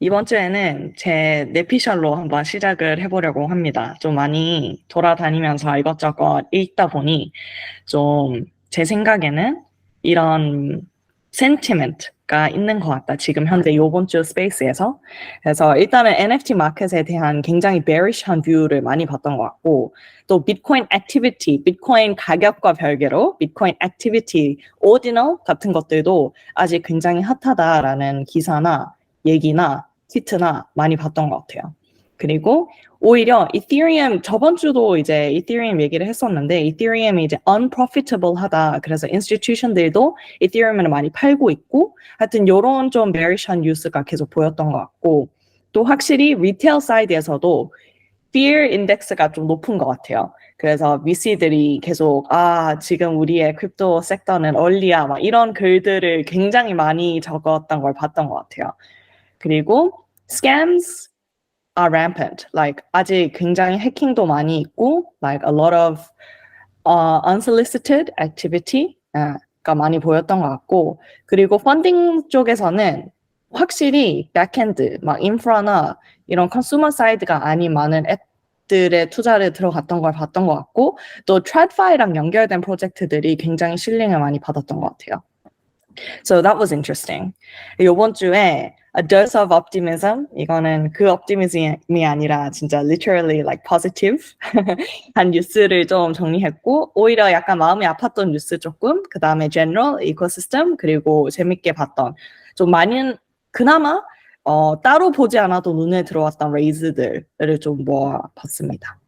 이번 주에는 제 내피셜로 한번 시작을 해보려고 합니다. 좀 많이 돌아다니면서 이것저것 읽다 보니 좀 제 생각에는 이런 센티멘트가 있는 것 같다. 지금 현재 요번 주 스페이스에서. 그래서 일단은 NFT 마켓에 대한 굉장히 bearish한 뷰를 많이 봤던 것 같고 또 비트코인 액티비티, 비트코인 가격과 별개로 비트코인 액티비티, 오디널 같은 것들도 아직 굉장히 핫하다라는 기사나 얘기나 트위트나 많이 봤던 것 같아요. 그리고 오히려 이더리움 저번 주도 이제 이더리움 얘기를 했었는데 이더리움이 이제 unprofitable 하다. 그래서 인스티튜션들도 이더리움을 많이 팔고 있고 하여튼 요런 좀 bearish한 뉴스가 계속 보였던 것 같고 또 확실히 리테일 사이드에서도 fear index가 좀 높은 것 같아요. 그래서 VC들이 계속 아 지금 우리의 크립토 섹터는 얼리야 막 이런 글들을 굉장히 많이 적었던 걸 봤던 것 같아요. 그리고 scams are rampant. Like 아직 굉장히 해킹도 많이 있고, like a lot of uh, unsolicited activity가 많이 보였던 것 같고, 그리고 펀딩 쪽에서는 확실히 백엔드, 막 인프라나 이런 컨슈머 사이드가 아닌 많은 앱들의 투자를 들어갔던 걸 봤던 것 같고, 또 TradFi랑 연결된 프로젝트들이 굉장히 실링을 많이 받았던 것 같아요. So that was interesting. 이번 주에 a dose of optimism. 이거는 그 optimism이 아니라 진짜 literally like positive 한 뉴스를 좀 정리했고 오히려 약간 마음이 아팠던 뉴스 조금 그 다음에 general ecosystem 그리고 재밌게 봤던 좀 많이 그나마 어, 따로 보지 않아도 눈에 들어왔던 레이즈들을 좀 모아 봤습니다.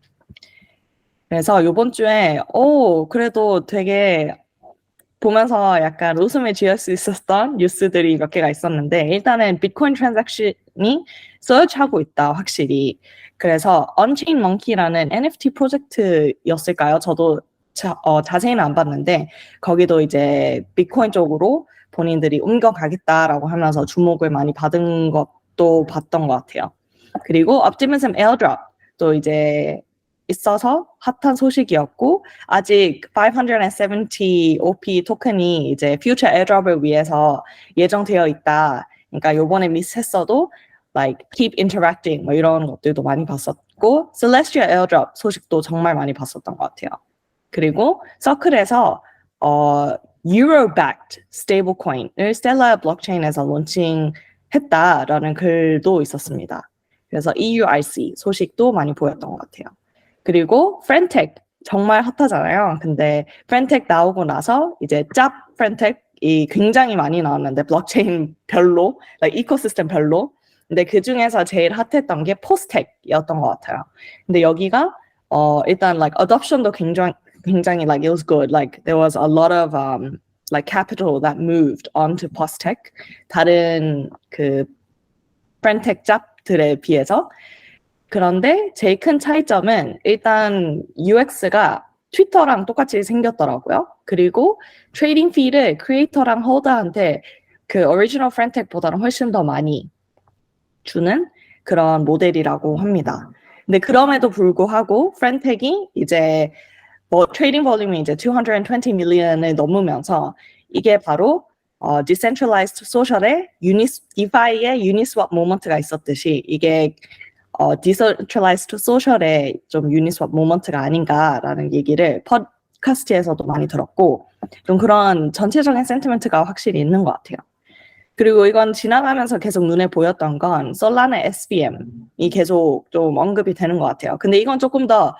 그래서 이번 주에 오 그래도 되게 보면서 약간 웃음을 지을 수 있었던 뉴스들이 몇 개가 있었는데 일단은 비트코인 트랜잭션이 서치하고 있다 확실히 그래서 언체인 멍키라는 NFT 프로젝트였을까요? 저도 자, 어, 자세히는 안 봤는데 거기도 이제 비트코인 쪽으로 본인들이 옮겨가겠다라고 하면서 주목을 많이 받은 것도 봤던 것 같아요. 그리고 에어드롭 또 이제 있어서 핫한 소식이었고 아직 570 OP 토큰이 이제 퓨처 에어드롭을 위해서 예정되어 있다. 그러니까 요번에 미스했어도 like keep interacting 뭐 이런 것들도 많이 봤었고 Celestial 에어드롭 소식도 정말 많이 봤었던 것 같아요. 그리고 서클에서 어 Euro-backed stablecoin을 스텔라 블록체인에서 론칭했다라는 글도 있었습니다. 그래서 EURC 소식도 많이 보였던 것 같아요. 그리고 프렌텍 정말 핫하잖아요. 근데 프렌텍 나오고 나서 이제 짭 프렌텍이 굉장히 많이 나왔는데 블록체인 별로, 이코시스템 별로. 근데 그 중에서 제일 핫했던 게 포스텍이었던 것 같아요. 근데 여기가 어 일단 like adoption도 굉장히 굉장히 like it was good. Like there was a lot of um like capital that moved onto Postech 다른 그 프렌텍 짭들에 비해서 그런데 제일 큰 차이점은 일단 UX가 트위터랑 똑같이 생겼더라고요. 그리고 트레이딩 피를 크리에이터랑 홀더한테 그 오리지널 프렌텍보다는 훨씬 더 많이 주는 그런 모델이라고 합니다. 근데 그럼에도 불구하고 프렌텍이 이제 뭐 트레이딩 볼륨이 이제 220 밀리언을 넘으면서 이게 바로 어, 디센트럴라이즈드 소셜의 유니 디파이의 유니스왑 모먼트가 있었듯이 이게 어, 디센트럴라이즈드 소셜의 좀 유니스왑 모먼트가 아닌가라는 얘기를 팟캐스트에서도 많이 들었고 좀 그런 전체적인 센티멘트가 확실히 있는 것 같아요. 그리고 이건 지나가면서 계속 눈에 보였던 건 솔라나 SBM이 계속 좀 언급이 되는 것 같아요. 근데 이건 조금 더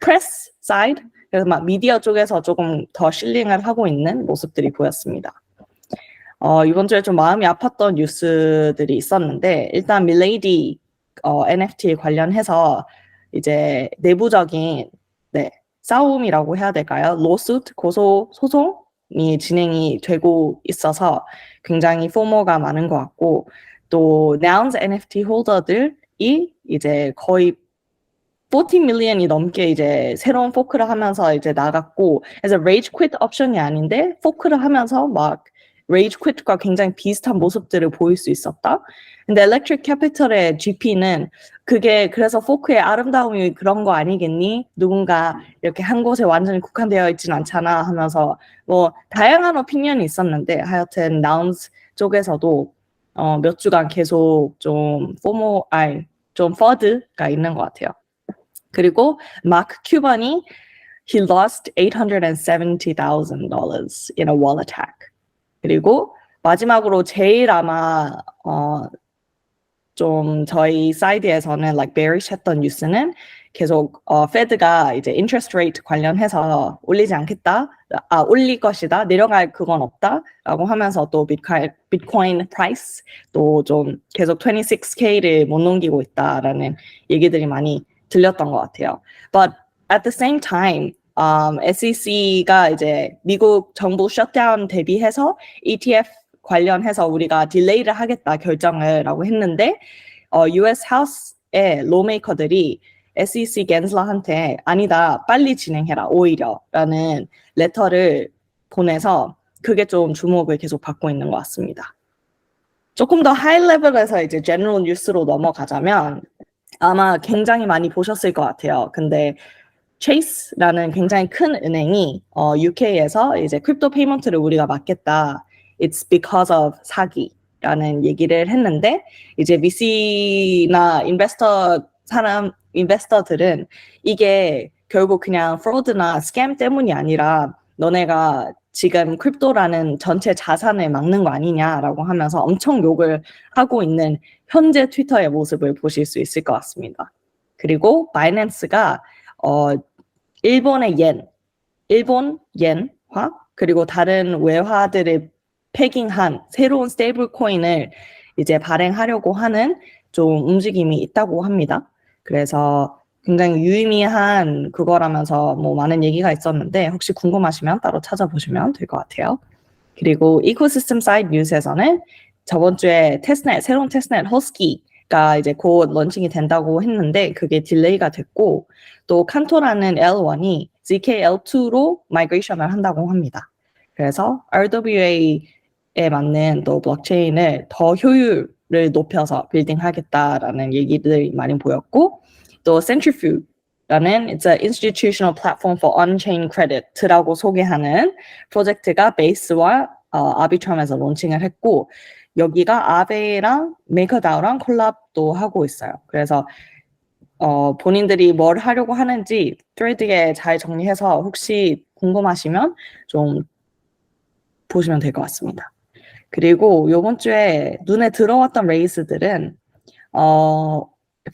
프레스 사이드 그래서 막 미디어 쪽에서 조금 더 실링을 하고 있는 모습들이 보였습니다. 어, 이번 주에 좀 마음이 아팠던 뉴스들이 있었는데 일단 밀레이디 어, NFT 관련해서 이제 내부적인 네, 싸움이라고 해야 될까요? 로스트 고소 소송이 진행이 되고 있어서 굉장히 포모가 많은 것 같고 또 Nouns NFT 홀더들이 이제 거의 40 밀리언이 넘게 이제 새로운 포크를 하면서 이제 나갔고 그래서 rage quit 옵션이 아닌데 포크를 하면서 막 rage quit과 굉장히 비슷한 모습들을 보일 수 있었다. 근데 Electric Capital의 GP는 그게 그래서 포크의 아름다움이 그런 거 아니겠니? 누군가 이렇게 한 곳에 완전히 국한되어 있진 않잖아 하면서 뭐 다양한 오피니언이 있었는데 하여튼 나운스 쪽에서도 어, 몇 주간 계속 좀 포모, 아이, 좀 퍼드가 있는 것 같아요. 그리고 마크 큐번이 he lost $870,000 in a wall attack. 그리고 마지막으로 제일 아마 어, 좀 저희 사이드에서는 like bearish 했던 뉴스는 계속 어, 페드가 이제 interest rate 관련해서 올리지 않겠다, 아 올릴 것이다, 내려갈 그건 없다라고 하면서 또 비트코인 비트코인 프라이스 또 좀 계속 26k를 못 넘기고 있다라는 얘기들이 많이 들렸던 것 같아요. But at the same time, um, SEC가 이제 미국 정부 셧다운 대비해서 ETF 관련해서 우리가 딜레이를 하겠다 결정을 라고 했는데 어, US 하우스의 로메이커들이 SEC 겐슬러한테 아니다 빨리 진행해라 오히려 라는 레터를 보내서 그게 좀 주목을 계속 받고 있는 것 같습니다. 조금 더 하이 레벨에서 이제 제너럴 뉴스로 넘어가자면 아마 굉장히 많이 보셨을 것 같아요. 근데 체이스라는 굉장히 큰 은행이 어, UK에서 이제 크립토 페이먼트를 우리가 막겠다. It's because of 사기라는 얘기를 했는데 이제 VC나 인베스터 사람 인베스터들은 이게 결국 그냥 프로드나 스캠 때문이 아니라 너네가 지금 크립토라는 전체 자산을 막는 거 아니냐라고 하면서 엄청 욕을 하고 있는 현재 트위터의 모습을 보실 수 있을 것 같습니다. 그리고 바이낸스가 어 일본의 옌, 일본 옌화 그리고 다른 외화들을 패깅한 새로운 스테이블 코인을 이제 발행하려고 하는 좀 움직임이 있다고 합니다. 그래서 굉장히 유의미한 그거라면서 뭐 많은 얘기가 있었는데 혹시 궁금하시면 따로 찾아보시면 될 것 같아요. 그리고 이코시스템 사이드 뉴스에서는 저번 주에 테스넷 새로운 테스넷 허스키 가 이제 곧 런칭이 된다고 했는데 그게 딜레이가 됐고 또 칸토라는 L1이 ZK-L2로 마이그레이션을 한다고 합니다. 그래서 RWA에 맞는 또 블록체인을 더 효율을 높여서 빌딩하겠다라는 얘기들이 많이 보였고 또 Centrifuge라는 It's a institutional platform for on-chain credit라고 소개하는 프로젝트가 베이스와 어, 아비트럼에서 론칭을 했고 여기가 아베랑 메이커다우랑 콜랍도 하고 있어요. 그래서 어, 본인들이 뭘 하려고 하는지 트레이드에 잘 정리해서 혹시 궁금하시면 좀 보시면 될 것 같습니다. 그리고 요번 주에 눈에 들어왔던 레이스들은 어,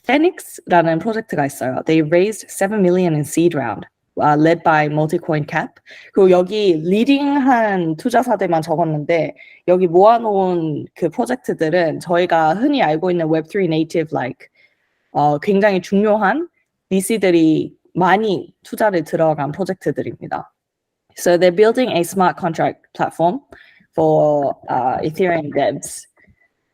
Phoenix라는 프로젝트가 있어요. They raised 7 million in seed round, uh, led by Multicoin Cap. 그리고 여기 리딩한 투자사들만 적었는데 여기 모아놓은 그 프로젝트들은 저희가 흔히 알고 있는 Web3 native like 어, 굉장히 중요한 VC들이 많이 투자를 들어간 프로젝트들입니다. So they're building a smart contract platform for uh, Ethereum devs.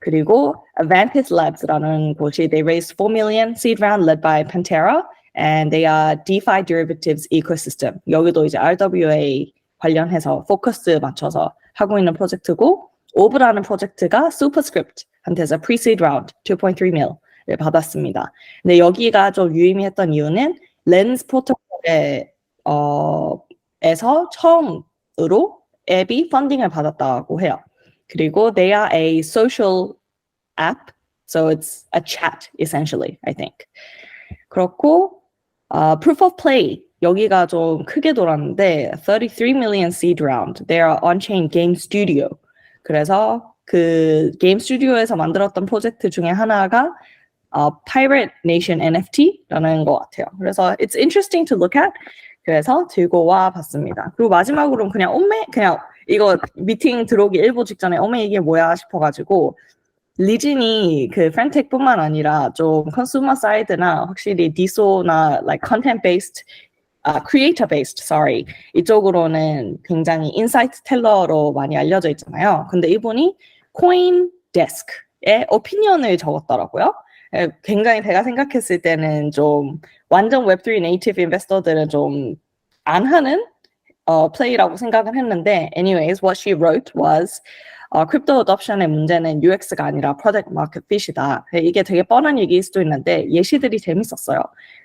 그리고 Avantis Labs라는 곳이 they raised 4 million seed round led by Pantera and they are DeFi derivatives ecosystem. 여기도 이제 RWA 관련해서 포커스 맞춰서 하고 있는 프로젝트고 오브라는 프로젝트가 Superscript한테서 pre-seed round 2.3 mill을 받았습니다. 근데 여기가 좀 유의미했던 이유는 렌즈 프로토콜에 어, 에서 처음으로 앱이 펀딩을 받았다고 해요. 그리고 they are a social app, so it's a chat essentially, I think. 그렇고 uh, proof of play 여기가 좀 크게 돌았는데 33 million seed round. They are on-chain game studio. 그래서 그 게임 스튜디오에서 만들었던 프로젝트 중에 하나가 어, Pirate Nation NFT라는 것 같아요. 그래서 it's interesting to look at. 그래서 들고 와 봤습니다. 그리고 마지막으로는 그냥 엄매 그냥 이거 미팅 들어오기 일보 직전에 어머 이게 뭐야 싶어가지고 리진이 그 프렌텍뿐만 아니라 좀 컨슈머 사이드나 확실히 디소나 like content based 아, creator based, sorry. 이쪽으로는 굉장히 인사이트 텔러로 많이 알려져 있잖아요. 근데 이분이 코인 데스크에 오피니언을 적었더라고요. 에, 굉장히 제가 생각했을 때는 좀 완전 웹3 네이티브 인베스터들은 좀 안 하는 어, 플레이라고 생각을 했는데 anyways, what she wrote was 어, 크립토 어덥션의 문제는 UX가 아니라 프로덕트 마켓 핏이다. 이게 되게 뻔한 얘기일 수도 있는데 예시들이 재밌었어요.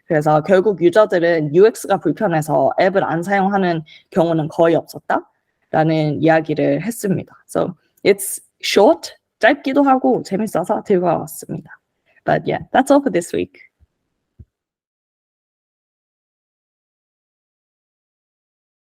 그래서 결국 유저들은 UX가 불편해서 앱을 안 사용하는 경우는 거의 없었다 라는 이야기를 했습니다. So it's short 짧기도 하고 재밌어서 들고 와봤습니다. But yeah, that's all for this week.